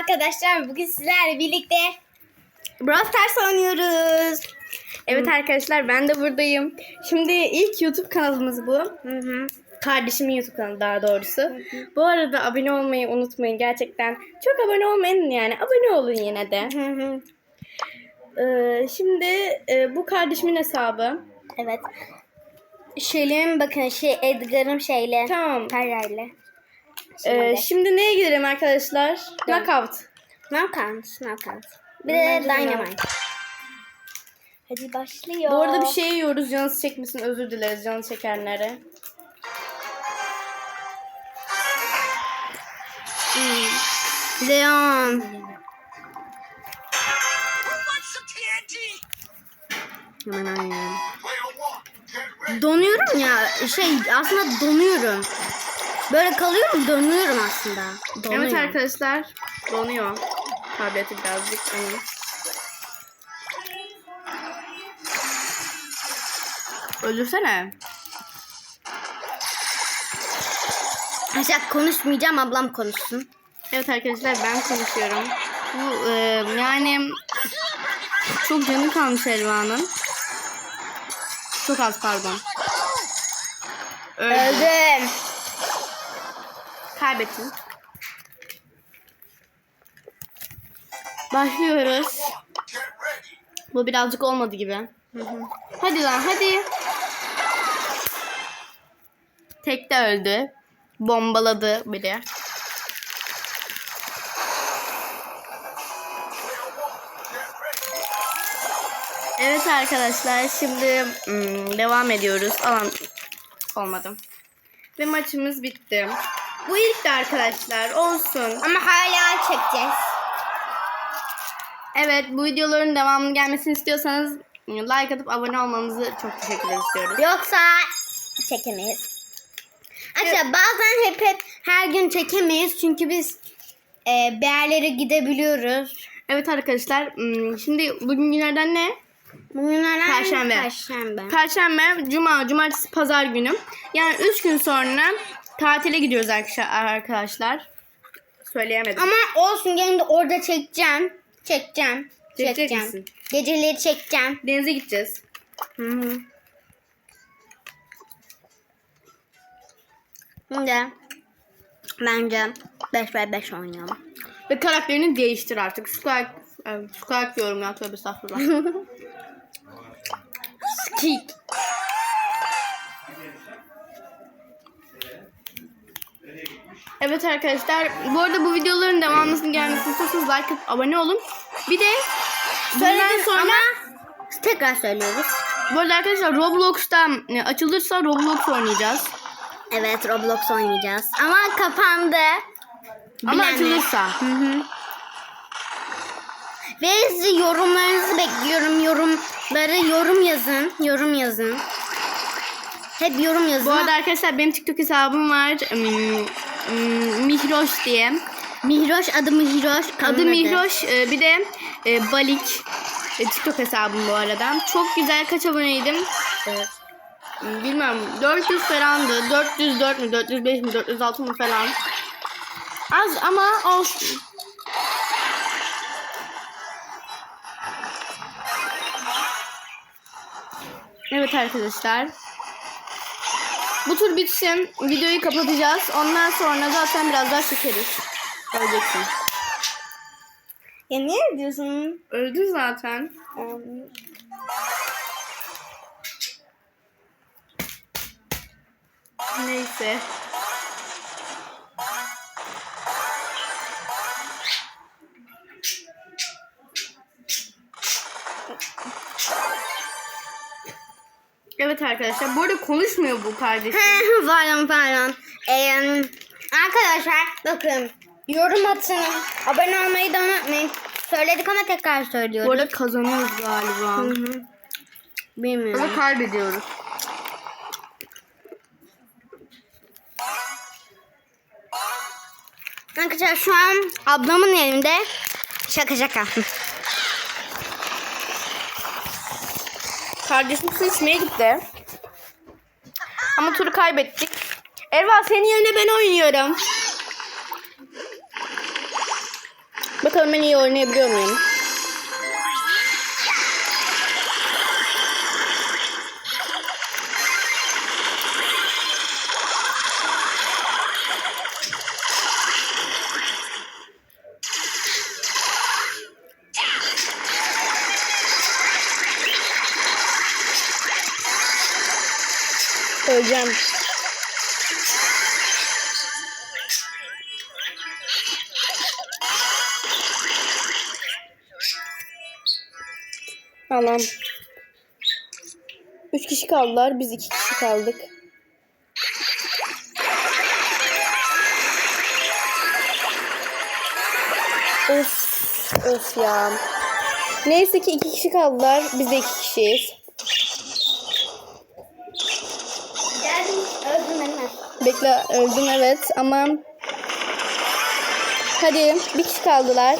Arkadaşlar bugün sizlerle birlikte Brawl Stars oynuyoruz. Evet arkadaşlar ben de buradayım. Şimdi ilk YouTube kanalımız bu. Hı hı. Kardeşimin YouTube kanalı daha doğrusu. Bu arada abone olmayı unutmayın gerçekten. Çok abone olmayın yani abone olun yine de. Hı hı. Ee, şimdi e, bu kardeşimin hesabı. Evet. Şöyle bakın şey Edgar'ım şeyle. Tamam. Terrayla. Ee, şimdi neye girelim arkadaşlar? Knockout. Knockout. Knockout. Bir de Dynamite. Hadi başlıyor. Bu arada bir şey yiyoruz canınız çekmesin özür dileriz canı çekenlere. Leon. Hemen aynen. Donuyorum ya. Şey aslında donuyorum. Böyle kalıyorum donuyorum aslında. Donuyorum. Evet arkadaşlar donuyor. Tableti birazcık. hani. Öldürsene. Aşağı konuşmayacağım ablam konuşsun. Evet arkadaşlar ben konuşuyorum. Bu e, yani çok canı kalmış Elva'nın. Çok az pardon. Öldü. Öldüm. Kaybettin. Başlıyoruz. Bu birazcık olmadı gibi. Hadi lan hadi. Tek de öldü. Bombaladı biri. Evet arkadaşlar şimdi hmm, devam ediyoruz. Alan olmadı. Ve maçımız bitti. Bu ilk de arkadaşlar olsun. Ama hala çekeceğiz. Evet bu videoların devamını gelmesini istiyorsanız like atıp abone olmanızı çok teşekkür istiyoruz. Yoksa çekemeyiz. Arkadaşlar bazen hep hep her gün çekemeyiz çünkü biz e, bir yerlere gidebiliyoruz. Evet arkadaşlar hmm, şimdi bugün günlerden ne? Bugünlerden Perşembe. Perşembe. Perşembe, Cuma, Cumartesi, Pazar günü. Yani 3 gün sonra tatile gidiyoruz arkadaşlar. Söyleyemedim. Ama olsun gene de orada çekeceğim. Çekeceğim. Çekecek çekeceğim. misin? Geceleri çekeceğim. Denize gideceğiz. Hı hı. Şimdi bence 5 ve 5 oynayalım. Ve karakterini değiştir artık. Squawk, e, squawk diyorum ya tövbe estağfurullah. Skik. Evet arkadaşlar bu arada bu videoların devamlısının gelmesini istiyorsanız like atıp abone olun. Bir de bundan Söyledim sonra ama tekrar söylüyoruz. bu arada arkadaşlar Roblox'ta e, açılırsa Roblox oynayacağız. Evet Roblox oynayacağız. Ama kapandı. Ama Bilenler. açılırsa. Hı hı. Ve sizi yorumlarınızı bekliyorum. Yorumları yorum yazın. Yorum yazın. Hep yorum yazın. Bu arada arkadaşlar benim TikTok hesabım var. Mihroş diye. Mihroş adı Mihroş. Adı Mihroş. e, Bir de e, Balik. E, TikTok hesabım bu arada. Çok güzel kaç aboneydim? Evet. Hmm, Bilmem 400 falandı. 404 mü 405 mi 406 mı falan. Az ama olsun. Evet arkadaşlar. Bu tur bitsin. Videoyu kapatacağız. Ondan sonra zaten biraz daha çekeriz. Göreceksin. Ya niye diyorsun? Öldü zaten. Neyse. Evet arkadaşlar. Bu arada konuşmuyor bu kardeşim. pardon pardon. Ee, arkadaşlar bakın yorum atın. Abone olmayı da unutmayın. Söyledik ama tekrar söylüyoruz. Bu arada kazanıyoruz galiba. Hı hı. Bilmiyorum. Ama kaybediyoruz. Arkadaşlar şu an ablamın elinde şaka şaka. Kardeşim su içmeye gitti. Ama turu kaybettik. Erva senin yerine ben oynuyorum. Bakalım ben iyi oynayabiliyor muyum? Öleceğim. Tamam. Üç kişi kaldılar. Biz iki kişi kaldık. Of. Of ya. Neyse ki iki kişi kaldılar. Biz de iki kişiyiz. Geldim. Öldüm hemen. Bekle öldüm evet ama hadi bir kişi kaldılar.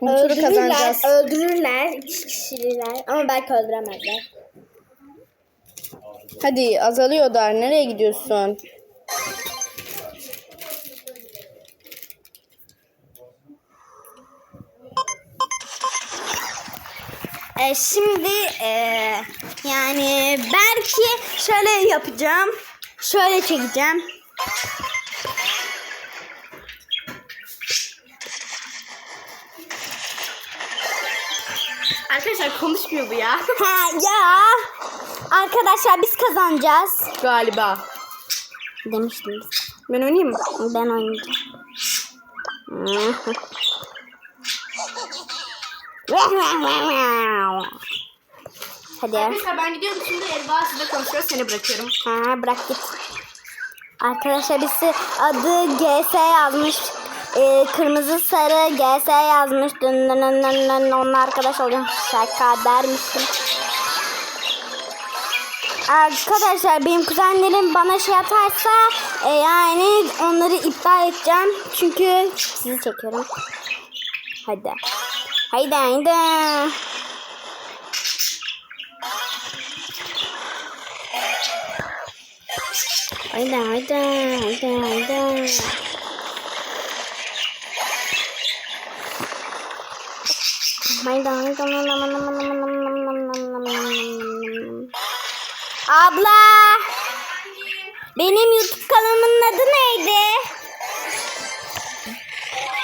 Bu turu kazanacağız. öldürürler. İki kişiler. Ama belki öldüremezler. Hadi azalıyor dar. Nereye gidiyorsun? Ee, şimdi e, yani belki şöyle yapacağım. Şöyle çekeceğim. Arkadaşlar konuşmuyor bu ya. Ha ya. Arkadaşlar biz kazanacağız. Galiba. Demiştim. Ben oynayayım mı? Ben oynayacağım. Hadi. Arkadaşlar ben gidiyorum şimdi Elba size konuşuyor seni bırakıyorum. Ha bırak git. Arkadaşlar birisi adı GS yazmış. Ee, kırmızı sarı GS yazmış. Dın dın dın dın dın. Onunla arkadaş olacağım. Şaka dermişim. Arkadaşlar benim kuzenlerim bana şey atarsa e, yani onları iptal edeceğim. Çünkü sizi çekiyorum. Hadi. Haydi haydi. Haydi haydi haydi haydi. Haydi haydi. Abla. Benim YouTube kanalımın adı neydi?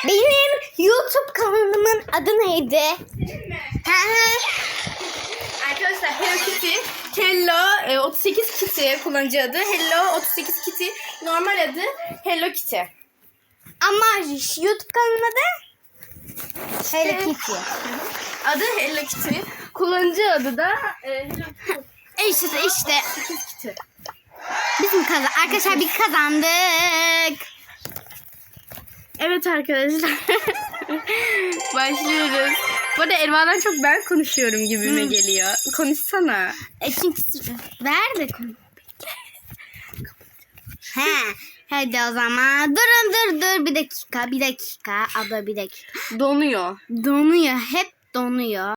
Benim YouTube kanalımın adı neydi? Hı hı. Arkadaşlar Hello Kitty, Hello e, 38 Kitty kullanıcı adı. Hello 38 Kitty normal adı Hello Kitty. Ama YouTube kanalının adı? Hello Kitty. Adı Hello Kitty. Kullanıcı adı da e, Hello İşte işte. 38 Kitty. Biz mi kazandık? Arkadaşlar biz kazandık. Evet arkadaşlar. Başlıyoruz. Bu arada Erva'dan çok ben konuşuyorum gibime geliyor. Konuşsana. E çünkü ver de konu. He. Hadi o zaman. Durun dur dur bir dakika bir dakika. Abla bir dakika. Donuyor. Donuyor hep donuyor.